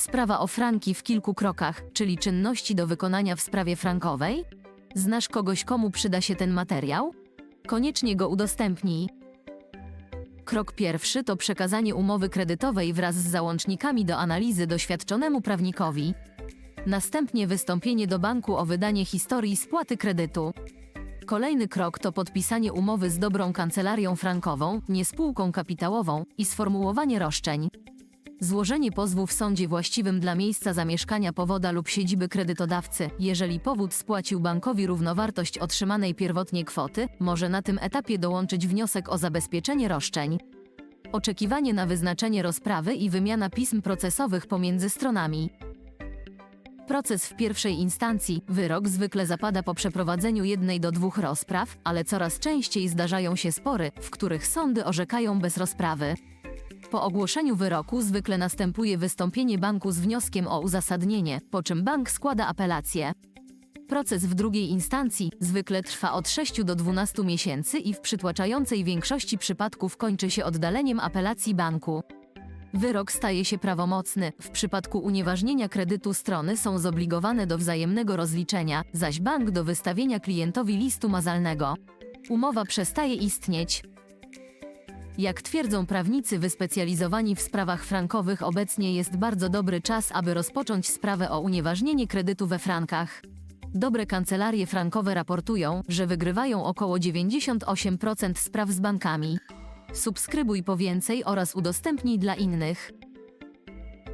Sprawa o franki w kilku krokach, czyli czynności do wykonania w sprawie frankowej? Znasz kogoś, komu przyda się ten materiał? Koniecznie go udostępnij. Krok pierwszy to przekazanie umowy kredytowej wraz z załącznikami do analizy doświadczonemu prawnikowi. Następnie wystąpienie do banku o wydanie historii spłaty kredytu. Kolejny krok to podpisanie umowy z dobrą kancelarią frankową, nie spółką kapitałową i sformułowanie roszczeń. Złożenie pozwu w sądzie właściwym dla miejsca zamieszkania powoda lub siedziby kredytodawcy, jeżeli powód spłacił bankowi równowartość otrzymanej pierwotnie kwoty, może na tym etapie dołączyć wniosek o zabezpieczenie roszczeń. Oczekiwanie na wyznaczenie rozprawy i wymiana pism procesowych pomiędzy stronami. Proces w pierwszej instancji, wyrok zwykle zapada po przeprowadzeniu jednej do dwóch rozpraw, ale coraz częściej zdarzają się spory, w których sądy orzekają bez rozprawy. Po ogłoszeniu wyroku zwykle następuje wystąpienie banku z wnioskiem o uzasadnienie, po czym bank składa apelację. Proces w drugiej instancji zwykle trwa od 6 do 12 miesięcy i w przytłaczającej większości przypadków kończy się oddaleniem apelacji banku. Wyrok staje się prawomocny. W przypadku unieważnienia kredytu strony są zobligowane do wzajemnego rozliczenia, zaś bank do wystawienia klientowi listu mazalnego. Umowa przestaje istnieć. Jak twierdzą prawnicy wyspecjalizowani w sprawach frankowych, obecnie jest bardzo dobry czas, aby rozpocząć sprawę o unieważnienie kredytu we frankach. Dobre kancelarie frankowe raportują, że wygrywają około 98% spraw z bankami. Subskrybuj po więcej oraz udostępnij dla innych.